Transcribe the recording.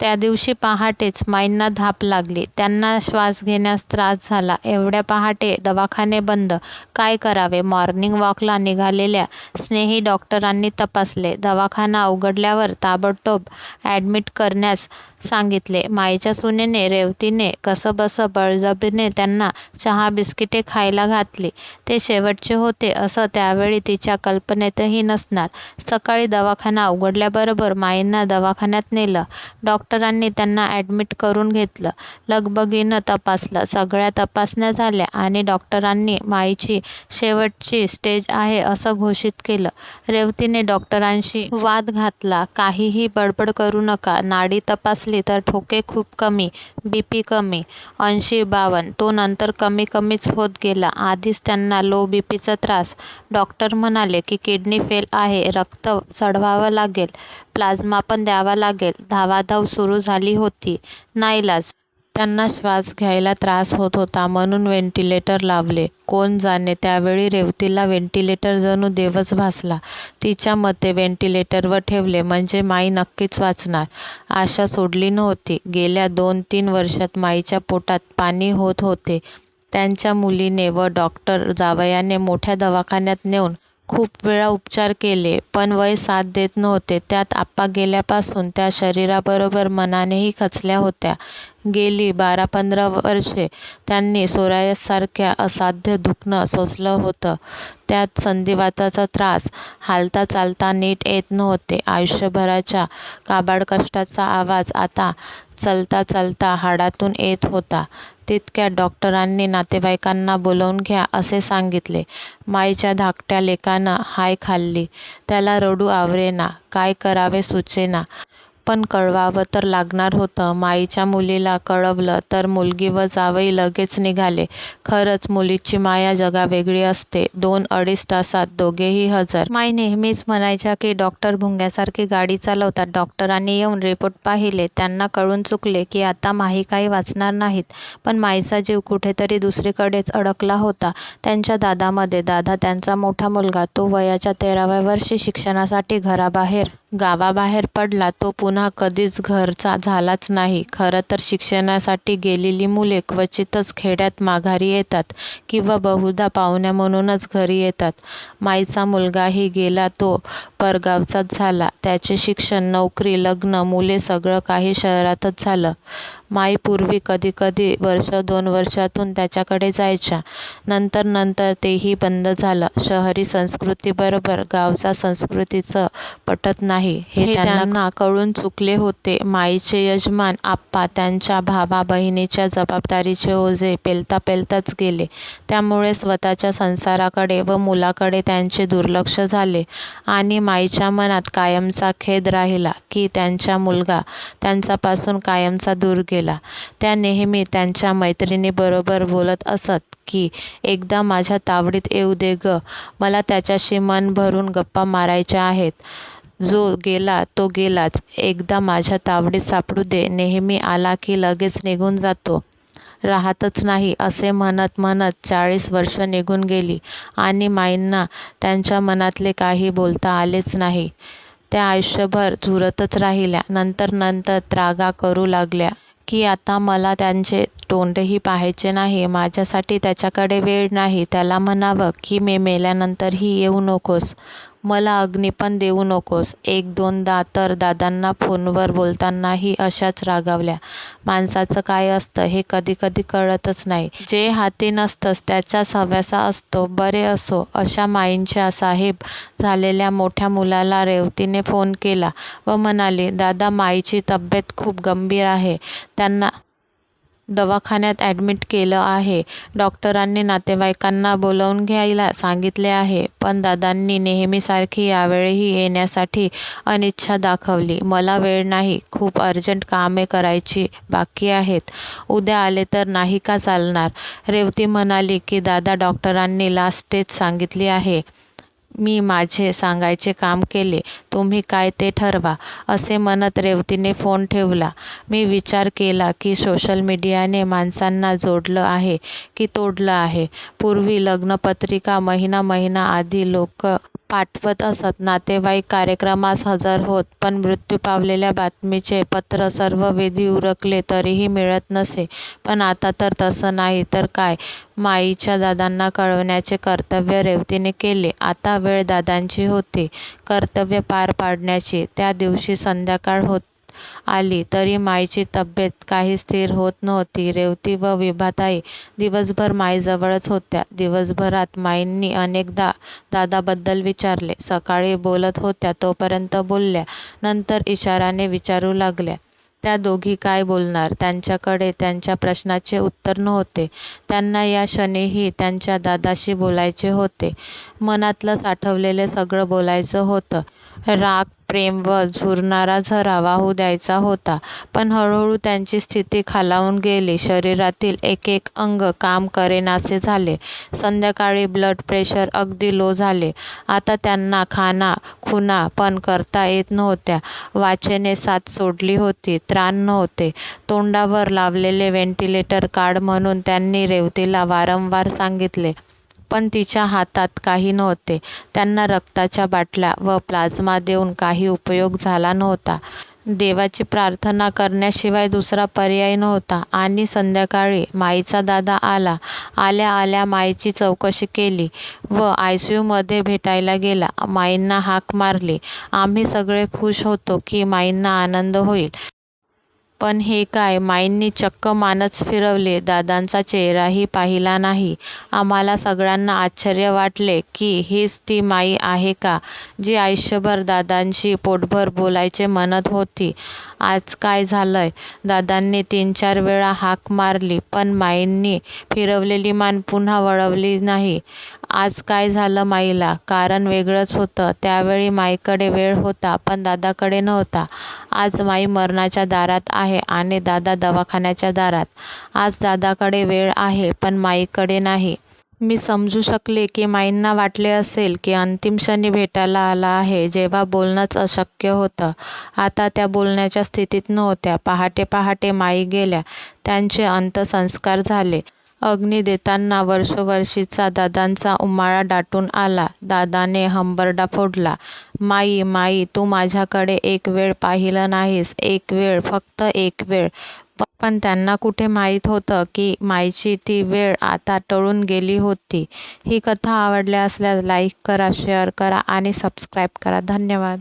त्या दिवशी पहाटेच माईंना धाप लागली. त्यांना श्वास घेण्यास त्रास झाला. एवढ्या पहाटे दवाखाने बंद. काय करावे? मॉर्निंग वॉकला निघालेल्या स्नेही डॉक्टरांनी तपासले. दवाखाना उघडल्यावर ताबडतोब ॲडमिट करण्यास सांगितले. माईच्या सुनेने रेवतीने कसंबसं बळजबरीने त्यांना चहा बिस्किटे खायला घातली. ते शेवटचे होते असं त्यावेळी तिच्या कल्पनेतही नसणार. सकाळी दवाखाना उघडल्याबरोबर माईंना दवाखान्यात नेलं. डॉक्टरांनी त्यांना ॲडमिट करून घेतलं. लगबगीनं तपासलं. सगळ्या तपासण्या झाल्या आणि डॉक्टरांनी माईची शेवटची स्टेज आहे असं घोषित केलं. रेवतीने डॉक्टरांशी वाद घातला. काहीही बडबड करू नका. नाडी तपासली तर ठोके खूप कमी, बीपी कमी. ऐंशी बावन्न. तो नंतर कमी कमीच होत गेला. आधीच त्यांना लो बीपीचा त्रास. डॉक्टर म्हणाले की किडनी फेल आहे. रक्त चढवावं लागेल. प्लाझ्मा पण द्यावा लागेल. धावाधाव सुरू झाली होती. नाईलाज. त्यांना श्वास घ्यायला त्रास होत होता म्हणून व्हेंटिलेटर लावले. कोण जाणे त्यावेळी रेवतीला व्हेंटिलेटर जणू देवच भासला. तिच्या मते व्हेंटिलेटरवर ठेवले म्हणजे माई नक्कीच वाचणार. आशा सोडली नव्हती. गेल्या दोन तीन वर्षात माईच्या पोटात पाणी होत होते. त्यांच्या मुलीने व डॉक्टर जावयाने मोठ्या दवाखान्यात नेऊन खूप वेळा उपचार केले पण वय साथ देत नव्हते. त्यात आप्पा गेल्यापासून त्या शरीराबरोबर मनानेही खचल्या होत्या. गेली बारा पंधरा वर्षे त्यांनी सोरायससारख्या असाध्य दुखणं सोसलं होतं. त्यात संधिवाताचा त्रास. हालता चालता नीट येत नव्हते. आयुष्यभराच्या काबाड कष्टाचा आवाज आता चलता चलता हाडातून येत होता. तितक्या डॉक्टरांनी नातेवाईकांना बोलावून घ्या असे सांगितले. माईच्या धाकट्या लेकानं हाय खाल्ली. त्याला रडू आवरेना. काय करावे सुचेना. पण कळवावं तर लागणार होतं. माईच्या मुलीला कळवलं तर मुलगी व जावई लगेच निघाले. खरंच मुलीची माया जगावेगळी असते. दोन अडीच तासात दोघेही हजर. माई नेहमीच म्हणायच्या की डॉक्टर भुंग्यासारखी गाडी चालवतात. डॉक्टरांनी येऊन रिपोर्ट पाहिले. त्यांना कळून चुकले की आता माही काही वाचणार नाहीत. पण माईचा जीव कुठेतरी दुसरीकडेच अडकला होता. त्यांच्या दादामध्ये. दादा त्यांचा मोठा मुलगा. तो वयाच्या तेराव्या वर्षी शिक्षणासाठी घराबाहेर गावाबाहेर पडला. तो पुन्हा कधीच घरचा झालाच नाही. खरं तर शिक्षणासाठी गेलेली मुले क्वचितच खेड्यात माघारी येतात किंवा बहुधा पाहुण्या म्हणूनच घरी येतात. माईचा मुलगाही गेला तो परगावचाच झाला. त्याचे शिक्षण, नोकरी, लग्न, मुले सगळं काही शहरातच झालं. माई पूर्वी कधी कधी वर्ष दोन वर्षातून त्याच्याकडे जायच्या. नंतर नंतर तेही बंद झालं. शहरी संस्कृतीबरोबर गावचा संस्कृतीचं पटत नाही हे त्यांना कळून चुकले होते. माईचे यजमान आप्पा त्यांच्या भावा बहिणीच्या जबाबदारीचे ओझे पेलता पेलताच गेले. त्यामुळे स्वतःच्या संसाराकडे व मुलाकडे त्यांचे दुर्लक्ष झाले आणि माईच्या मनात कायमचा खेद राहिला की त्यांचा मुलगा त्यांच्यापासून कायमचा दूर गेला. त्या नेहमी त्यांच्या मैत्रिणीबरोबर बोलत असत की एकदा माझ्या तावडीत येऊ दे गं. मला त्याच्याशी मन भरून गप्पा मारायच्या आहेत. जो गेला तो गेलाच. एकदा माझ्या तावडीत सापडू दे. नेहमी आला की लगेच निघून जातो. राहतच नाही असे म्हणत म्हणत चाळीस वर्ष निघून गेली आणि माईंना त्यांच्या मनातले काही बोलता आलेच नाही. त्या आयुष्यभर झुरतच राहिल्या. नंतर नंतर त्रागा करू लागल्या की आता मला त्यांचे तोंडही पाहायचे नाही. माझ्यासाठी त्याच्याकडे वेळ नाही. त्याला म्हणावं की मी मेल्यानंतरही येऊ नकोस. मला अग्नी पण देऊ नकोस. एक दोनदा तर दादांना फोनवर बोलतानाही अशाच रागावल्या. माणसाचं काय असतं हे कधी कधी कळतच नाही. जे हाती नसतंच त्याच्याच हव्यासा असतो. बरे असो. अशा माईंच्या साहेब झालेल्या मोठ्या मुलाला रेवतीने फोन केला व म्हणाली दादा माईची तब्येत खूप गंभीर आहे. त्यांना दवाखान्यात ॲडमिट केलं आहे. डॉक्टरांनी नातेवाईकांना बोलावून घ्यायला सांगितले आहे. पण दादांनी नेहमीसारखी यावेळीही येण्यासाठी अनिच्छा दाखवली. मला वेळ नाही. खूप अर्जंट कामे करायची बाकी आहेत. उद्या आले तर नाही का चालणार? रेवती म्हणाली की दादा डॉक्टरांनी लास्ट स्टेज सांगितली आहे. मी माझे सांगायचे काम केले. तुम्ही काय ते ठरवा. असे म्हणत रेवतीने फोन ठेवला. मी विचार केला की सोशल मीडियाने माणसांना जोडलं आहे की तोडलं आहे. पूर्वी लग्नपत्रिका महिना महिना आधी लोक पाठवत असत. नातेवाईक कार्यक्रमास हजर होत, पण मृत्यू पावलेल्या बातमीचे पत्र सर्व विधी उरकले तरीही मिळत नसे. पण आता तर तसं नाही तर काय, माईच्या दादांना कळवण्याचे कर्तव्य रेवतीने केले. आता वेळ दादांची होती कर्तव्य पार पाडण्याची. त्या दिवशी संध्याकाळ होत आली तरी माईची तब्येत काही स्थिर होत नव्हती. रेवती व विभाताई दिवसभर माईजवळच होत्या. दिवसभरात माईंनी अनेकदा दादाबद्दल विचारले. सकाळी बोलत होत्या तोपर्यंत बोलल्या, नंतर इशाराने विचारू लागल्या. त्या दोघी काय बोलणार? त्यांच्याकडे त्यांच्या प्रश्नाचे उत्तर नव्हते. त्यांना या क्षणीही त्यांच्या दादाशी बोलायचे होते. मनातलं साठवलेलं सगळं बोलायचं होतं. राग, प्रेम व झुरणारा झरा वाहू द्यायचा होता. पण हळूहळू त्यांची स्थिती खालावून गेली. शरीरातील एक एक अंग काम करेनासे झाले. संध्याकाळी ब्लड प्रेशर अगदी लो झाले. आता त्यांना खाना खुना पण करता येत नव्हत्या. वाचेने साथ सोडली होती. त्राण नव्हते. तोंडावर लावलेले व्हेंटिलेटर कार्ड म्हणून त्यांनी रेवतीला वारंवार सांगितले. पण तिच्या हातात काही नव्हते. त्यांना रक्ताच्या बाटल्या व प्लाझ्मा देऊन काही उपयोग झाला नव्हता. देवाची प्रार्थना करण्याशिवाय दुसरा पर्याय नव्हता. आणि संध्याकाळी माईचा दादा आला. आल्या आल्या माईची चौकशी केली व आय सी यूमध्ये भेटायला गेला. माईंना हाक मारली. आम्ही सगळे खुश होतो की माईंना आनंद होईल. पण हे काय? माईंनी चक्क मानच फिरवले दादांचा चेहराही पाहिला नाही. आम्हाला सगळ्यांना आश्चर्य वाटले की हीच ती माई आहे का, जी आयुष्यभर दादांशी पोटभर बोलायचे म्हणत होती. आज काय झालंय? दादांनी तीन चार वेळा हाक मारली पण माईंनी फिरवलेली मान पुन्हा वळवली नाही. आज काय झालं माईला? कारण वेगळंच होतं. त्यावेळी माईकडे वेळ होता पण दादाकडे नव्हता. आज माई मरणाच्या दारात आहे आणि दादा दवाखान्याच्या दारात. आज दादाकडे वेळ आहे पण माईकडे नाही. मी समजू शकले की माईंना वाटले असेल की अंतिम क्षणी भेटायला आला आहे, जेव्हा बोलणंच अशक्य होतं. आता त्या बोलण्याच्या स्थितीत नव्हत्या. पहाटे पहाटे माई गेल्या. त्यांचे अंत्यसंस्कार झाले. अग्नी देताना वर्षोवर्षीचा दादांचा उमाळा दाटून आला. दादाने हंबरडा फोडला. माई, माई, तू माझ्याकडे एक वेळ पाहिलं नाहीस. एक वेळ, फक्त एक वेळ. पण त्यांना कुठे माहीत होतं की माईची ती वेळ आता टळून गेली होती. ही कथा आवडल्या असल्यास लाईक करा, शेअर करा आणि सबस्क्राईब करा. धन्यवाद.